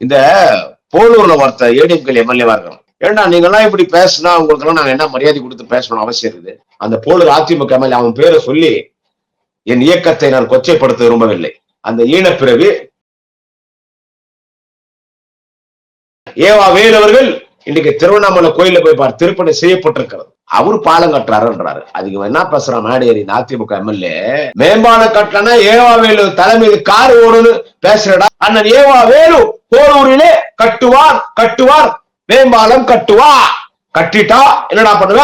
இந்த போலூர்ல ஒருத்தர் ஏடிஎம்கே எம்எல்ஏவா இருக்கணும் ஏன்னா நீங்க எல்லாம் இப்படி பேசினா உங்களுக்கு எல்லாம் நாங்க என்ன மரியாதை கொடுத்து பேசணும் அவசியம் இருக்குது. அந்த போலூர் அதிமுக எம்எல்ஏ அவன் பேரை சொல்லி என் இயக்கத்தை நான் கொச்சைப்படுத்த விரும்பவில்லை. அந்த ஈனப்பிறவி ஏவா வேலவர்கள் இன்னைக்கு திருவண்ணாமலை கோயில போய் பார் திருப்பணி செய்யப்பட்டிருக்கிறது. அவரு பாலம் கட்டுறாருன்றாரு. அதுக்கு என்ன பேசுறான் மேடேரி அதிமுக எம்எல்ஏ மேம்பாலம் கட்டலன்னா ஏவா வேலு தலைமையில் கார் ஓடுன்னு பேசுறடா. அண்ணன் ஏவா வேலு போரூரிலே கட்டுவார் கட்டுவார் மேம்பாலம் கட்டுவா. கட்டிட்டா என்னடா பண்ணுவ?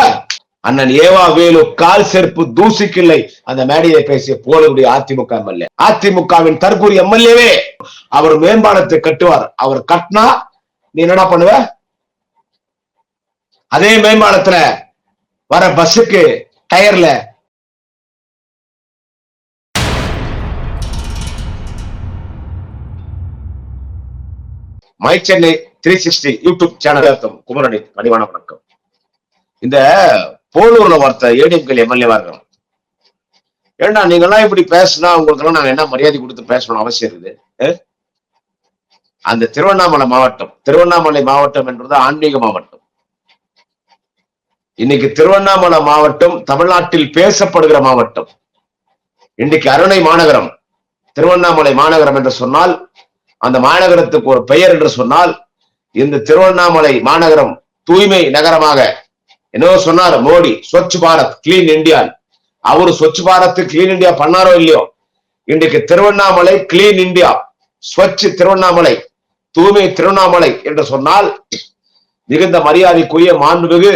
அண்ணன் ஏவா வேலு கால் செருப்பு தூசிக்கில்லை. அந்த மேடையை பேசிய போலருடைய அதிமுக எம்எல்ஏ. அதிமுகவின் தற்போது எம்எல்ஏவே. அவர் மேம்பாலத்தை கட்டுவார். அவர் கட்டினா நீ என்னடா பண்ணுவ? அதே மேம்பாலத்துல வர பஸ்ஸுக்கு டயர்ல my Chennai three sixty YouTube channel குமரணி பணிவான வணக்கம். இந்த போலூர்ல ஒருத்தர் ஏடிஎம்கே எம்எல்ஏவா இருக்கணும் ஏன்னா நீங்க எல்லாம் இப்படி பேசினா உங்களுக்கு எல்லாம் நாங்க என்ன மரியாதை கொடுத்து பேசணும் அவசியம் இருக்குது? அந்த திருவண்ணாமலை மாவட்டம். திருவண்ணாமலை மாவட்டம் என்றது ஆன்மீக மாவட்டம். இன்னைக்கு திருவண்ணாமலை மாவட்டம் தமிழ்நாட்டில் பேசப்படுகிற மாவட்டம். இன்னைக்கு அருணை மாநகரம் திருவண்ணாமலை மாநகரம் என்று சொன்னால் அந்த மாநகரத்துக்கு ஒரு பெயர் என்று சொன்னால் இந்த திருவண்ணாமலை மாநகரம் தூய்மை நகரமாக என்னவோ சொன்னார் மோடி ஸ்வச் பாரத் கிளீன் இந்தியா அவரு ஸ்வச் பாரத் கிளீன் இந்தியா பண்ணாரோ இல்லையோ? இன்றைக்கு திருவண்ணாமலை கிளீன் இந்தியா ஸ்வச் திருவண்ணாமலை தூய்மை திருவண்ணாமலை என்று சொன்னால் மிகுந்த மரியாதைக்குரிய மாண்புமிகு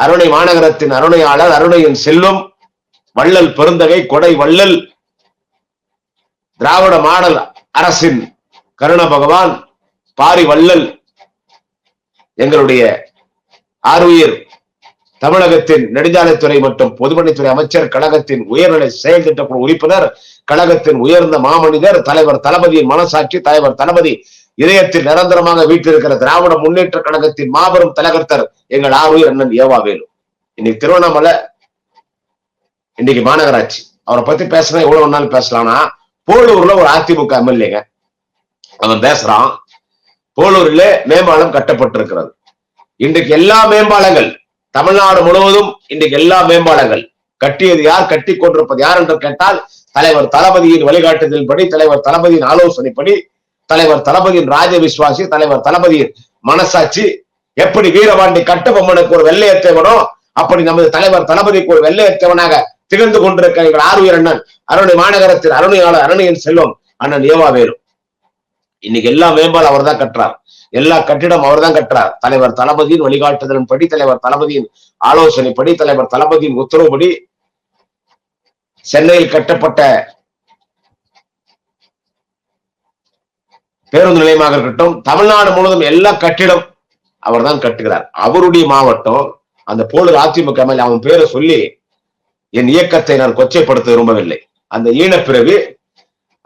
அருணை மாநகரத்தின் அருணையாளர் அருணையின் செல்வம் வள்ளல் பெருந்தகை கொடை வள்ளல் திராவிட மாடல் அரசின் கருண பகவான் பாரி வள்ளல் எங்களுடைய ஆருயிர் தமிழகத்தின் நெடுஞ்சாலைத்துறை மற்றும் பொதுப்பணித்துறை அமைச்சர் கழகத்தின் உயர்நிலை செயல் திட்டக்குழு உறுப்பினர் கழகத்தின் உயர்ந்த மாமனிதர் தலைவர் தளபதியின் மனசாட்சி தலைவர் தளபதி இதயத்தில் நிரந்தரமாக வீட்டிருக்கிற திராவிட முன்னேற்ற கழகத்தின் மாபெரும் தலைகர்த்தர் எங்கள் ஆருயிர் அண்ணன் ஏவாவேலு இன்னைக்கு திருவண்ணாமலை இன்னைக்கு மாநகராட்சி. அவரை பத்தி பேசினா எவ்வளவு நாள் பேசலாம்னா போலூர்ல ஒரு அதிமுக எம்எல்ஏங்க. அவன் பேசுறான். போலூர்ல மேம்பாலம் கட்டப்பட்டிருக்கிறது. இன்றைக்கு எல்லா மேம்பாலங்கள் தமிழ்நாடு முழுவதும் இன்றைக்கு எல்லா மேம்பாலங்கள். கட்டியது யார் கட்டி கொண்டிருப்பது யார் என்று கேட்டால் தலைவர் தளபதியின் வழிகாட்டுதலின்படி தலைவர் தளபதியின் ஆலோசனைப்படி தலைவர் தளபதியின் ராஜ விசுவாசி தலைவர் தளபதியின் மனசாட்சி. எப்படி வீரபாண்டி கட்டபொம்மனுக்கு ஒரு வெள்ளையத்தேவனோ அப்படி நமது தலைவர் தளபதிக்கு ஒரு வெள்ளையத்தேவனாக திகழ்ந்து கொண்டிருக்க எங்கள் ஆர்வீர் அண்ணன் அருணை மாநகரத்தின் அருணையாளர் அருணையின் செல்வம் அண்ணன் ஏவா இன்னைக்கு எல்லா மேம்பால் அவர் தான் கட்டுறார். எல்லா கட்டிடம் அவர் தான் கட்டுறார். தலைவர் தளபதியின் வழிகாட்டுதலின்படி தலைவர் தளபதியின் ஆலோசனைப்படி தலைவர் தளபதியின் உத்தரவுபடி சென்னையில் கட்டப்பட்ட பேருந்து நிலையமாக இருக்கட்டும் தமிழ்நாடு முழுவதும் எல்லா கட்டிடம் அவர் தான் கட்டுகிறார். அவருடைய மாவட்டம் அந்த போலூர் அதிமுக எம்எல்ஏ அவன் பேரை சொல்லி என் இயக்கத்தை நான் கொச்சைப்படுத்த விரும்பவில்லை. அந்த ஈனப்பிறவி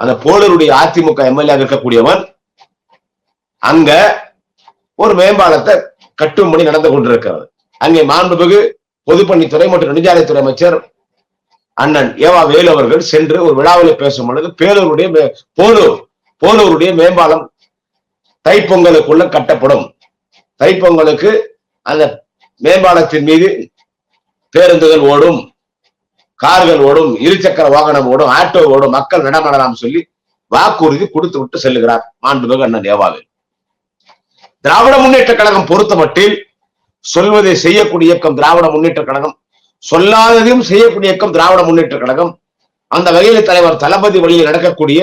அந்த போலூருடைய அதிமுக எம்எல்ஏ இருக்கக்கூடியவன் அங்க ஒரு மேம்பாலத்தை கட்டும்படி நடந்து கொண்டிருக்கிறது. அங்கே மாண்புமிகு பொதுப்பணித்துறை மற்றும் நெடுஞ்சாலைத்துறை அமைச்சர் அண்ணன் ஏவா வேலு அவர்கள் சென்று ஒரு விழாவில் பேசும் பொழுது பேலூருடைய போலூர் போலூருடைய மேம்பாலம் தைப்பொங்கலுக்குள்ள கட்டப்படும். தைப்பொங்கலுக்கு அந்த மேம்பாலத்தின் மீது பேருந்துகள் ஓடும் கார்கள் ஓடும் இருசக்கர வாகனம் ஓடும் ஆட்டோ ஓடும் மக்கள் நடமாடலாம் சொல்லி வாக்குறுதி கொடுத்து விட்டு செல்லுகிறார் மாண்புமிகு அண்ணன் ஏவாவேல். திராவிட முன்னேற்ற கழகம் பொறுத்த மட்டில் சொல்வதை செய்யக்கூடிய இயக்கம் திராவிட முன்னேற்ற கழகம் சொல்லாததையும் செய்யக்கூடிய இயக்கம் திராவிட முன்னேற்ற கழகம். அந்த வகையில் தலைவர் தளபதி வழியில் நடக்கக்கூடிய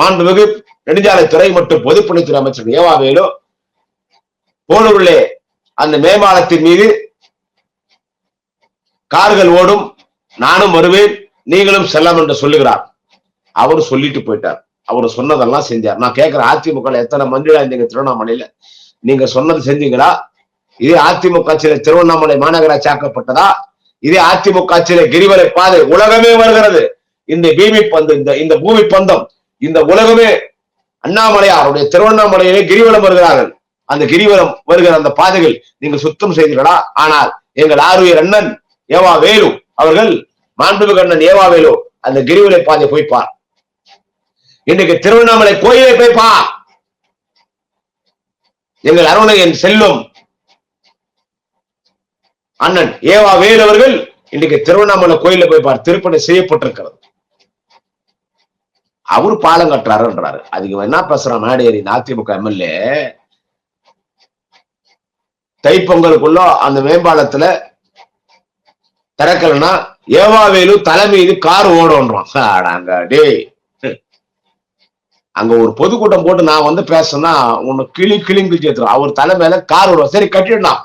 மாண்புமிகு நெடுஞ்சாலைத்துறை மற்றும் பொதுப்பணித்துறை அமைச்சர் ஏவாவேலு போலூரிலே அந்த மேம்பாலத்தின் மீது கார்கள் ஓடும். நானும் வருவேன். நீங்களும் செல்லம் என்று சொல்லுகிறார். அவர் சொல்லிட்டு போயிட்டார். அவர் சொன்னதெல்லாம் செஞ்சார். நான் கேட்கிற அதிமுக எத்தனை மந்திரா இருந்தீங்க? திருவண்ணாமலையில. நீங்க சொன்னது செஞ்சீங்களா? இதே அதிமுக ஆட்சியில திருவண்ணாமலை மாநகராட்சி ஆக்கப்பட்டதா? இதே அதிமுக ஆட்சியில கிரிவலை பாதை உலகமே வருகிறது. இந்த பூமி பந்து இந்த இந்த பூமி பந்தம் இந்த உலகமே அண்ணாமலையாருடைய திருவண்ணாமலையிலே கிரிவலம் வருகிறார்கள். அந்த கிரிவலம் வருகிற அந்த பாதைகள் நீங்க சுத்தம் செய்தீர்களா? ஆனால் எங்கள் ஆர்வியர் அண்ணன் ஏவா வேலு அவர்கள் மாண்புமிகு அண்ணன் ஏவா வேலு அந்த கிரிவலை பாதை போய்ப்பார் இன்னைக்கு திருவண்ணாமலை கோயிலை போய் பா எங்கள் அருணையன் செல்வம் அண்ணன் ஏவா வேலு அவர்கள் இன்னைக்கு திருவண்ணாமலை கோயில போய்ப்பார் திருப்பணி செய்யப்பட்டிருக்கிறது. அவரு பாலம் கட்டுறாருன்றாரு. அதுக்கு என்ன பேசுறான்? மேடேரி அதிமுக எம்எல்ஏ தைப்பொங்கலுக்குள்ள அந்த மேம்பாலத்துல திறக்கலன்னா ஏவாவேலு தலை கார் ஓடுன்றான் டே டேய். அங்க ஒரு பொதுக்கூட்டம் போட்டு நான் வந்து பேசினா உன்னை கிளி கிளிங்கு சேர்த்துரும். அவர் தலை மேல கார் விடுவோம் சரி கட்டிடலாம்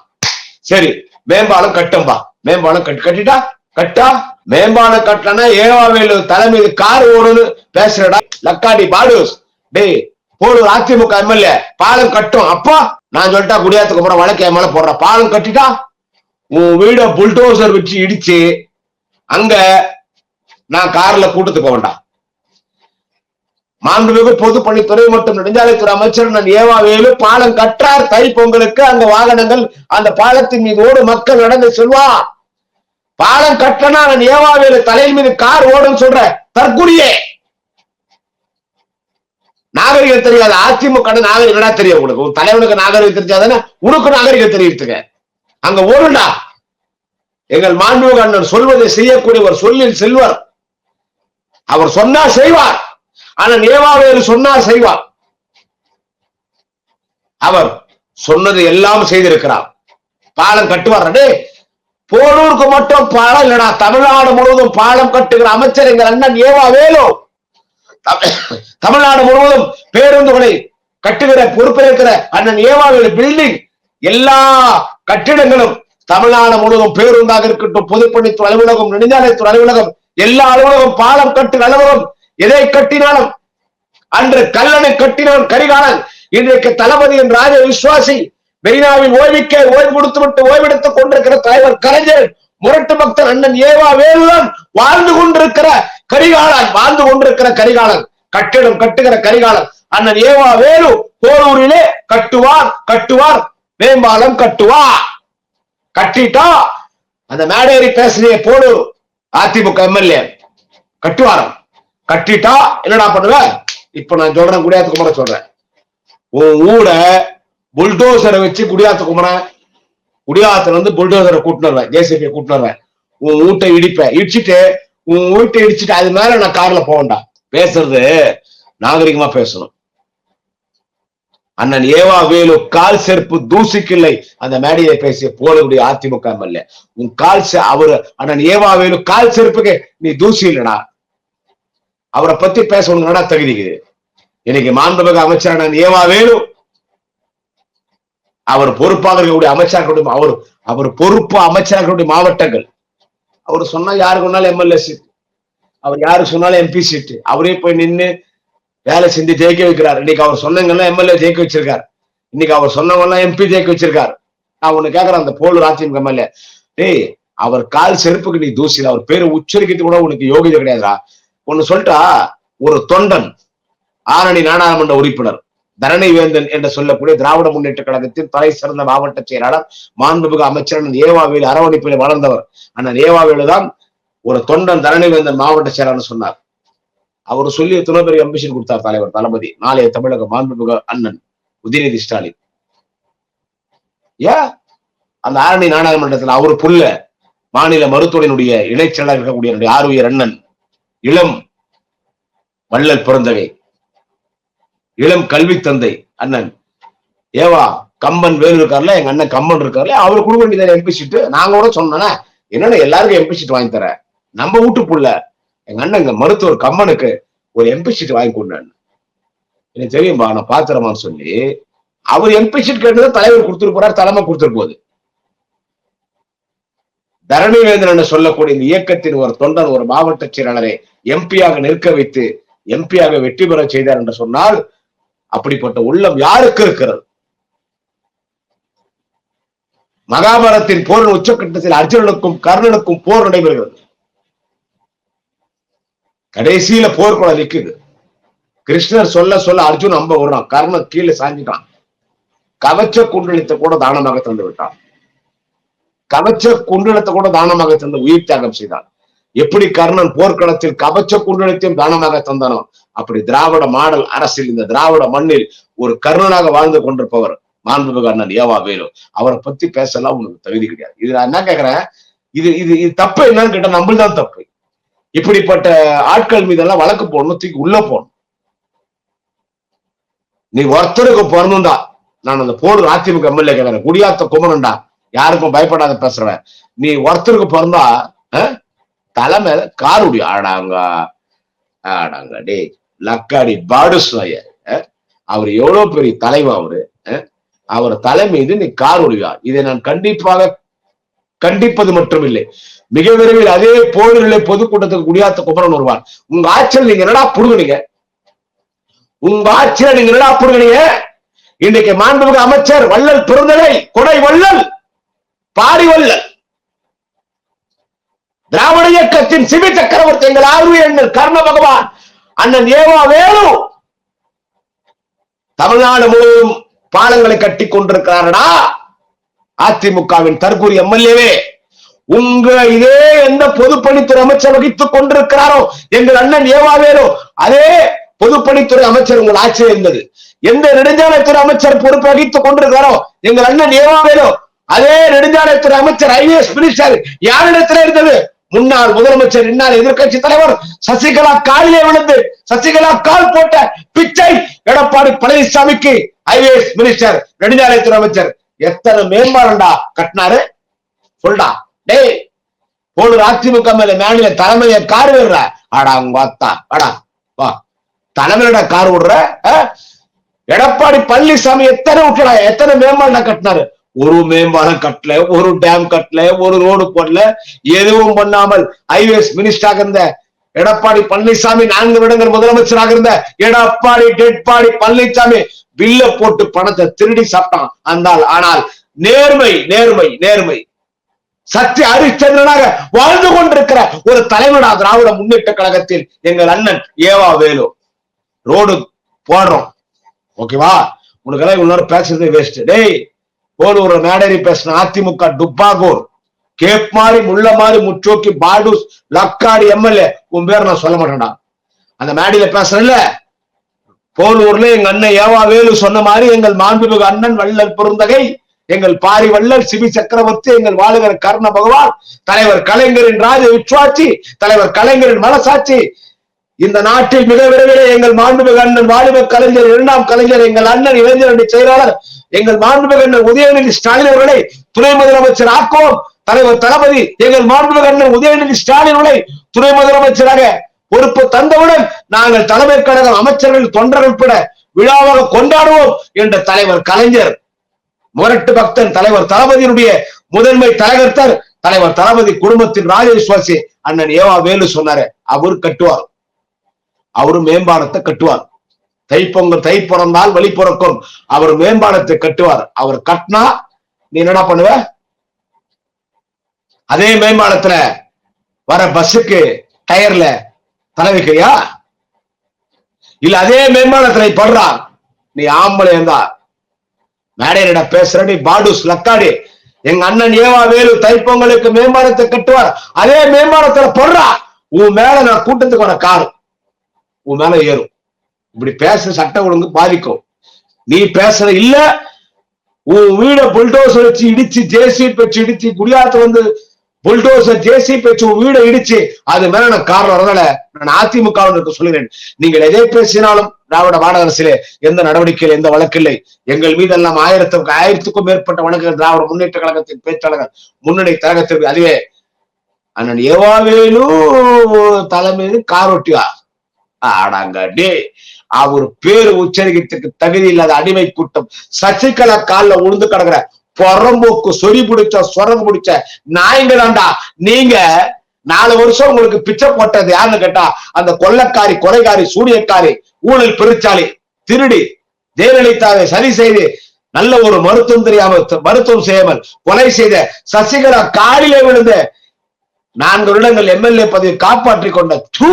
சரி மேம்பாலம் கட்டும்பா. மேம்பாலம் கட்டி கட்டிட்டா? கட்டா? மேம்பாலம் கட்டண ஏவாவேலு தலைமையில் கார் ஓடுன்னு பேசுறடா. லக்காடி பாடுஸ். டேய் போடு அதிமுக எம்எல்ஏ பாலம் கட்டும். அப்பா நான் சொல்லிட்டா குடியாத்துக்கு போற வழக்கு என் மேல போடுற. பாலம் கட்டிட்டா? உன் வீட புல்டோசர் வச்சு இடிச்சு அங்க நான் கார்ல கூட்டத்துக்கு போக வேண்டாம். மாண்புமிகு பொதுப்பணித்துறை மற்றும் நெடுஞ்சாலைத்துறை அமைச்சர் நான் ஏவாவேலு பாலம் கற்றார் தை பொங்கலுக்கு அந்த வாகனங்கள் அந்த பாலத்தின் மீது ஓடு மக்கள் நடந்து செல்வார். பாலம் கட்டனா நான் ஏவாவேலு தலையில் மீது கார் ஓடும் சொல்ற. தற்குறியே நாகரிகம் தெரியாது அதிமுக ன்னு நாகரிகடா தெரியும் உனக்கு. உன் தலைவனுக்கு நாகரிகம் தெரிஞ்சாதானே உனக்கு நாகரிகம் தெரியுதுங்க அங்க ஓடுண்டா எங்கள் மாண்புமிகு அண்ணன் சொல்வதை செய்யக்கூடியவர் சொல்லில் செல்வர். அவர் சொன்னா செய்வார். ஆனால் ஏவாவேலு சொன்னா செய்வார். அவர் சொன்னது எல்லாம் செய்திருக்கிறார். பாலம் கட்டுவார்? டே போலூருக்கு மட்டும் பாலம் இல்லடா. தமிழ்நாடு முழுவதும் பாலம் கட்டுகிற அமைச்சர் எங்கள் அண்ணன் ஏவா வேலு. தமிழ்நாடு முழுவதும் பேருந்துகளை கட்டுகிற பொறுப்பேற்கிற அண்ணன் ஏவா வேலு பில்டிங் எல்லா கட்டிடங்களும் தமிழ்நாடு முழுவதும் பேருந்தாக இருக்கட்டும் பொதுப்பணித்துறை அலுவலகம் நெடுஞ்சாலைத்துறை அலுவலகம் எல்லா அலுவலகம் பாலம் கட்டு அலுவலகம் எதை கட்டினாலும் அன்று கல்லணை கட்டினான் கரிகாலன் இன்றைக்கு தளபதியின் ராஜ விசுவாசி மெரினாவில் ஓய்விக்க ஓய்வு கொடுத்து விட்டு ஓய்வெடுத்துக் கொண்டிருக்கிற தலைவர் கலைஞர் முரட்டு பக்தர் அண்ணன் ஏவா வேலுதான் வாழ்ந்து கொண்டிருக்கிற கரிகாலன் வாழ்ந்து கொண்டிருக்கிற கரிகாலன். கட்டிடம் கட்டுகிற கரிகாலன். அண்ணன் ஏவா வேலு போரூரிலே கட்டுவார் கட்டுவார் மேம்பாலம் கட்டுவா. கட்டிட்டா அந்த மேடேரி பேசினிய போடு அதிமுக எம்எல்ஏ. கட்டுவாரம். கட்டிட்டா என்னடா பண்ணுவ? இப்ப நான் சொல்றேன் குடியாத்துக்கு முறை சொல்றேன். உன் ஊட புல்டோசரை வச்சு குடியாத்து குமரன் குடியாத்துல இருந்து புல்டோசரை கூட்டிட்டு வருவேன். ஜேசிபி கூட்டிட்டு வருவேன். உன் வீட்டை இடிப்பேன். இடிச்சிட்டு உன் வீட்டை இடிச்சுட்டு அது மேல நான் கார்ல போகண்டா பேசுறது நாகரிகமா பேசணும். அண்ணன் ஏவா வேலு கால் செருப்பு தூசிக்கில்லை. அந்த மேடையை பேசிய போலக்கூடிய அதிமுக எம்எல்ஏ. உன் கால் செ- அவரு அண்ணன் ஏவா வேலு கால் செருப்புக்கு நீ தூசி இல்லடா. அவரை பத்தி பேசணும் உனக்கு தகுதிக்குது இன்னைக்கு மாண்புமிகு அமைச்சர் அண்ணன் ஏவா வேலு அவர் பொறுப்பாக இருக்கக்கூடிய அமைச்சர்களுடைய அவர் அவர் பொறுப்பு அமைச்சர்களுடைய மாவட்டங்கள். அவர் சொன்னா யாருக்கு சொன்னாலும் எம்எல்ஏ சீட் அவர் யாருக்கு சொன்னாலும் எம்பி சீட்டு அவரே போய் நின்னு வேலை செஞ்சு ஜெயிக்க வைக்கிறார். இன்னைக்கு அவர் சொன்னவங்கெல்லாம் எம்எல்ஏ ஜெயிக்க வச்சிருக்காரு. இன்னைக்கு அவர் சொன்னவங்கெல்லாம் எம்பி ஜெயிக்க வச்சிருக்காரு. நான் ஒண்ணு கேக்குறேன் அந்த போலூர் அதிமுக எம்எல்ஏ டேய் அவர் கால் செருப்புக்கு நீ தூசில அவர் பேரு உச்சரிக்கிறது கூட உனக்கு யோகிதை கிடையாதா ஒன்னு சொல்லிட்டா ஒரு தொண்டன் ஆரணி நாடாளுமன்ற உறுப்பினர். தரணி வேந்தன் என்று சொல்லக்கூடிய திராவிட முன்னேற்ற கழகத்தின் தலை சிறந்த மாவட்ட செயலாளர் மாண்புமிகு அமைச்சர் அண்ணன் அரவணைப்பில் வளர்ந்தவர். அண்ணன் ஏவாவேலு தான் ஒரு தொண்டன் தரணி வேந்தன் மாவட்ட செயலாளர் சொன்னார். அவர் சொல்லி எத்தனை பெரிய அம்பிஷன் கொடுத்தார் தலைவர் தளபதி. நாளைய தமிழக மாண்புமிகு அண்ணன் உதயநிதி ஸ்டாலின். ஏன்? அந்த ஆரணி நாடாளுமன்றத்தில் அவர் புள்ள மாநில மருத்துவனுடைய இணைச்செயலாளர் இருக்கக்கூடிய ஆர்வியர் அண்ணன் இளம் வள்ளல் பிறந்தவை. இளம் கல்வி தந்தை அண்ணன். ஏவா கம்பன் வேலு இருக்கார்ல எங்க அண்ணன் கம்பன் இருக்கார்ல அவரு கொடுக்க வேண்டியது எம்பி சீட்டு நாங்க கூட சொன்னேன் என்னன்னா எல்லாருக்கும் எம்பி சீட் வாங்கி தரேன் நம்ம வீட்டு புள்ள எங்க அண்ணன் இங்க மருத்துவர் கம்மனுக்கு ஒரு எம்பி சீட் வாங்கி கொண்டான் எனக்கு தெரியும்பா நான் பாத்திரமான்னு சொல்லி அவர் எம்பி சீட் கேட்டதை தலைவர் கொடுத்துட்டு போறார் தலைமை கொடுத்துட்டு போகுது. தரணிவேந்திரன் என்று சொல்லக்கூடிய இந்த இயக்கத்தின் ஒரு தொண்டன் ஒரு மாவட்ட செயலாளரை எம்பியாக நிற்க வைத்து எம்பியாக வெற்றி பெற செய்தார் என்று சொன்னால் அப்படிப்பட்ட உள்ளம் யாருக்கு இருக்கிறது? மகாபாரத்தின் போரின் உச்சக்கட்டத்தில் அர்ஜுனனுக்கும் கர்ணனுக்கும் போர் நடைபெறுகிறது. கடைசியில போர்க்குளம் நிற்குது கிருஷ்ணர் சொல்ல சொல்ல அர்ஜுன் அம்ப விடுறான். கர்ணன் கீழே சாஞ்சிட்டான். கவச்ச குண்டலித்தை கூட தானமாக தந்து விட்டான். கவச்ச குண்டலத்தை கூட தானமாக தந்து உயிர் தியாகம் செய்தான். எப்படி கர்ணன் போர்க்களத்தில் கவச்ச குண்டலத்தையும் தானமாக தந்தானோ அப்படி திராவிட மாடல் அரசில் இந்த திராவிட மண்ணில் ஒரு கர்ணனாக வாழ்ந்து கொண்டிருப்பவர் மாண்புமிகு அண்ணன் ஏவா வேலு. அவரை பத்தி பேசலாம் உனக்கு தகுதி கிடையாது. இது நான் என்ன கேக்குறேன்? இது இது இது தப்பு என்னன்னு கேட்டா நம்மள்தான் தப்பு. இப்படிப்பட்ட ஆட்கள் மீதெல்லாம் வழக்கு போடணும் தூக்கி உள்ள போகணும் நீ ஒருத்தருக்கு பிறந்துண்டா நான் அந்த போடு அதிமுக எம்எல்ஏ கேட்கிறேன் குடியாத்த குமரன்டா. யாருக்கும் பயப்படாத பேசுறவன் நீ ஒருத்தருக்கு பிறந்தா தலைமையில தலை மேல ஆடாங்க ஆடாங்க டேய். லக்காடி பாடுஸ்வயர் அவர் எவ்வளவு பெரிய தலைவன் அவரு அவர் தலை மீது நீ காருடியா இதை நான் கண்டிப்பாக கண்டிப்பது மட்டுமில்லை. மிக விரைவில் அதே போர்களை பொதுக்கூட்டத்துக்கு குடியாத்த குமரன் வருவார் உங்க ஆட்சியில் நீங்க என்னடா புடுங்குனீங்க? உங்க ஆட்சியில நீங்க என்னடா புடுங்குனீங்க? இன்னைக்கு மாண்புமிகு அமைச்சர் வள்ளல் பிறந்ததை கொடை வள்ளல் பாடி வள்ளல். திராவிட இயக்கத்தின் சிவி சக்கரவர்த்தி எங்கள் ஆர்வீரங்கள் கர்ண பகவான் அண்ணன் ஏவா வேலு தமிழ்நாடு முழுவதும் பாலங்களை கட்டி கொண்டிருக்கிறாரடா அதிமுகவின் தற்கூரி எம்எல்ஏவே உங்க இதே எந்த பொதுப்பணித்துறை அமைச்சர் வகித்துக் கொண்டிருக்கிறாரோ எங்கள் அண்ணன் ஏவாவேலோ அதே பொதுப்பணித்துறை அமைச்சர் உங்கள் ஆட்சியில் இருந்தது. எந்த நெடுஞ்சாலைத்துறை அமைச்சர் பொறுப்பு வகித்துக் கொண்டிருக்கிறாரோ எங்கள் அண்ணன் ஏவாவேலோ அதே நெடுஞ்சாலைத்துறை அமைச்சர் ஐஏஎஸ் மினிஸ்டர் யாரிடத்துல இருந்தது? முன்னாள் முதலமைச்சர் இன்னார் எதிர்க்கட்சி தலைவர் சசிகலா காலிலே விழுந்து சசிகலா கால் போட்ட பிச்சை எடப்பாடி பழனிசாமிக்கு ஐஏஎஸ் மினிஸ்டர் நெடுஞ்சாலைத்துறை அமைச்சர். எத்தனை மேம்பாடுடா கட்டினாரு? சொல்டா. டேய் போடு அதிமுக மேல மேனில தலைமைய கார் விடுற. ஆடா உங்க அத்தா. ஆடா வா. தலைமையிட கார் விடுற எடப்பாடி பழனிசாமி எத்தனை விட்டுடா எத்தனை மேம்பாடுடா கட்டினாரு? ஒரு மேம்பாலம் கட்டல ஒரு டேம் கட்டல ஒரு ரோடு போடல எதுவும் பண்ணாமல் ஹைவேஸ் மினிஸ்டராக இருந்த எடப்பாடி பழனிசாமி நான்கு வருடங்கள் முதலமைச்சராக இருந்த எடப்பாடி டெட்பாடி பழனிசாமி பில்ல போட்டு பணத்தை திருடி சாப்பிட்டான். அந்தால் ஆனால் நேர்மை நேர்மை நேர்மை. சத்திய ஹரிச்சந்திரனாக வாழ்ந்து கொண்டிருக்கிற ஒரு தலைவனா திராவிட முன்னேற்ற கழகத்தில் எங்கள் அண்ணன் ஏவா வேலு. ரோடு போடுறோம். ஓகேவா உனக்கெல்லாம் எல்லாம் இவ்வளோ பேசுறது வேஸ்ட் டேய் போலூர் மேடரி பேசின அதிமுக டுப்பாகூர் கேப் மாதிரி முள்ள மாதிரி முற்றோக்கி பாடூஸ் லக்காடி எம்எல்ஏ உன் பேர் நான் சொல்ல மாட்டேன்டா. அந்த மேடையில பேசுறேன்ல. போலூர்ல எங்க அண்ணன் ஏவா வேலு சொன்ன மாதிரி எங்கள் மாண்புமிகு அண்ணன் வள்ளல் பெருந்தகை எங்கள் பாரி வள்ளல் சிவி சக்கரவர்த்தி எங்கள் வாழுகிற கர்ண பகவான் தலைவர் கலைஞரின் ராஜ உச்சாட்சி தலைவர் கலைஞரின் மனசாட்சி இந்த நாட்டில் மிக விரைவில் எங்கள் மாண்புமிகு அண்ணன் வாலிப கலைஞர் இரண்டாம் கலைஞர் எங்கள் அண்ணன் இளைஞரணி செயலாளர் எங்கள் மாண்புமிகு அண்ணன் உதயநிதி ஸ்டாலின் அவர்களை துணை முதலமைச்சர் ஆக்குவோம். தலைவர் தளபதி எங்கள் மாண்புமிகு அண்ணன் உதயநிதி ஸ்டாலின் அவர்களை துணை முதலமைச்சராக பொறுப்பு தந்தவுடன் நாங்கள் தலைமை கழகம் அமைச்சர்கள் தொண்டர்கள் உட்பட விழாவாக கொண்டாடுவோம் என்ற தலைவர் கலைஞர். முரட்டு பக்தன் தலைவர் தளபதியினுடைய முதன்மை தலைவர்த்தர் தலைவர் தளபதி குடும்பத்தின் ராஜவிஸ்வாசி அண்ணன் ஏவா வேலு சொன்னாரு. அவர் கட்டுவார். அவரு மேம்பாலத்தை கட்டுவார். தைப்பொங்கல் தை பிறந்தால் வழி பிறக்கும். அவர் மேம்பாலத்தை கட்டுவார். அவர் கட்டினா நீ என்னடா பண்ணுவ? அதே மேம்பாலத்துல வர பஸ்ஸுக்கு டயர்ல தலைவிக்கையா இல்ல அதே மேம்பாலத்துல படுறா? நீ ஆம்பளை இருந்தா. மேடையிட பேசுற நீ பாடுஸ் லக்காடி எங்க அண்ணன் ஏவா வேலு தைப்பொங்கலுக்கு மேம்பாலத்தை கட்டுவார். அதே மேம்பாலத்துல படுறா. உன் மேல நான் கூட்டத்துக்கு வர கார் உன் மேல ஏறும். இப்படி பேசுற சட்ட ஒழுங்கு பாதிக்கும். நீ பேசுற இல்ல உன் வீட புல்டோசர் வச்சு இடிச்சு ஜேசி வச்சு இடிச்சு குடியாத்த வந்து புல்டோசர் ஜேசி வச்சு உன் வீடை இடிச்சு அது மேல நான் காரணம் வரதால நான் அதிமுக சொல்லுகிறேன். நீங்கள் எதை பேசினாலும் திராவிட மாநகரசிலே எந்த நடவடிக்கையில் எந்த வழக்கில்லை. எங்கள் மீதெல்லாம் ஆயிரத்துக்கு ஆயிரத்துக்கும் மேற்பட்ட வழக்குகள் திராவிட முன்னேற்ற கழகத்தின் பேச்சாளர்கள் முன்னணி கழகத்திற்கு அதுவே அண்ணன் ஏவாவேலு தலைமையில் காரோட்டியா ஆடாங்க டே அவர் பேரு உச்சரிக்கிறதுக்கு தகுதி இல்லாத அடிமை கூட்டம். சசிகலா கால்ல உழுந்து கிடக்குற புறம்போக்கு சொறி பிடிச்ச சொரங்கு பிடிச்ச நாய்ங்களாண்டா நீங்க நாலு வருஷம் உங்களுக்கு பிச்சை போட்டது யாருன்னு கேட்டா அந்த கொள்ளக்காரி கொலைக்காரி சூனியக்காரி ஊழல் பெருச்சாளி திருடி ஜெயலலிதாவை சரி செய்து நல்ல ஒரு மருத்துவம் தெரியாம மருத்துவம் செய்யாமல் கொலை செய்த சசிகலா காலிலே விழுந்த நான்கு வருடங்கள் எம்எல்ஏ பதவி காப்பாற்றி கொண்ட தூ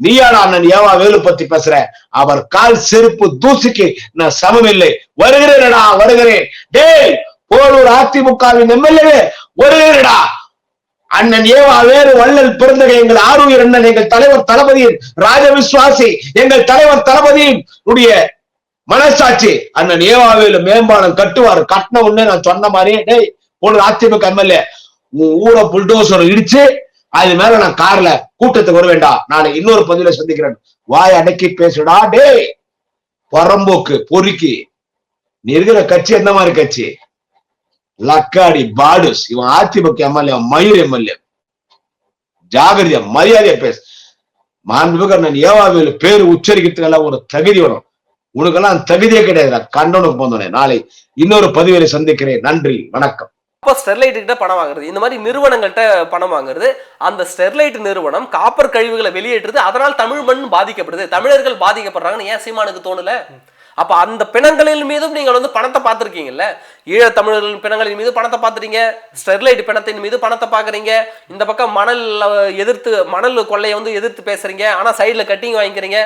நீயாடா அண்ணன் ஏவா வேலு பத்தி பேசுற? அவர் கால் செருப்பு தூசிக்கு நான் சமம் இல்லை வருகிறேன்டா வருகிறேன். டேய் போலூர் அதிமுகவின் எம்எல்ஏ வருகிறேடா அண்ணன் ஏவா வேறு வள்ளல் பிறந்தக எங்கள் ஆறுயிர் அண்ணன் எங்கள் தலைவர் தளபதியின் ராஜ விசுவாசி எங்கள் தலைவர் தளபதியின் உடைய மனசாட்சி. அண்ணன் ஏவாவேலு மேம்பாலம் கட்டுவார். கட்டின உடனே நான் சொன்ன மாதிரியே டேய் போலூர் அதிமுக எம்எல்ஏ உன் ஊரை புல்டோசர் இடிச்சு அது மேல நான் கார்ல கூட்டத்துக்கு வர வேண்டாம். நான் இன்னொரு பதில சந்திக்கிறேன். வாய் அடக்கி பேசுடா டேய். பரம்போக்கு பொறுக்கி. நீ இருக்கிற கட்சி எந்த மாதிரி கட்சி? லக்காடி பாடுஸ். இவன் அதிமுக எம்எல்ஏ மயூர் எம்எல்ஏ. ஜாகிரதையா மரியாதையா பேசு. மாண்புமிகு அண்ணன் ஏவாவேலு பேரு உச்சரிக்கிறதுக்கெல்லாம் ஒரு தகுதி வரும் உனக்கெல்லாம் தகுதியே கிடையாது கண்டனுக்கு போந்தோனே நாளை இன்னொரு பதிவிலை சந்திக்கிறேன். நன்றி. வணக்கம். அப்போ ஸ்டெர்லைட் பணம் வாங்குறது. இந்த மாதிரி நிறுவனங்கள்கிட்ட பணம் வாங்குறது. அந்த ஸ்டெர்லைட் நிறுவனம் காப்பர் கழிவுகளை வெளியேற்றுது. அதனால் தமிழ் மண் பாதிக்கப்படுது. தமிழர்கள் பாதிக்கப்படுறாங்கன்னு ஏன் சீமானுக்கு தோணல? அப்போ அந்த பிணங்களின் மீதும் நீங்கள் வந்து பணத்தை பார்த்துருக்கீங்கல்ல? ஈழ தமிழர்கள் பிணங்களின் மீது பணத்தை பார்த்துறீங்க ஸ்டெர்லைட் பிணத்தின் மீது பணத்தை பார்க்குறீங்க. இந்த பக்கம் மணல் எதிர்த்து மணல் கொள்ளையை வந்து எதிர்த்து பேசுறீங்க. ஆனால் சைடில் கட்டிங் வாங்கிக்கிறீங்க.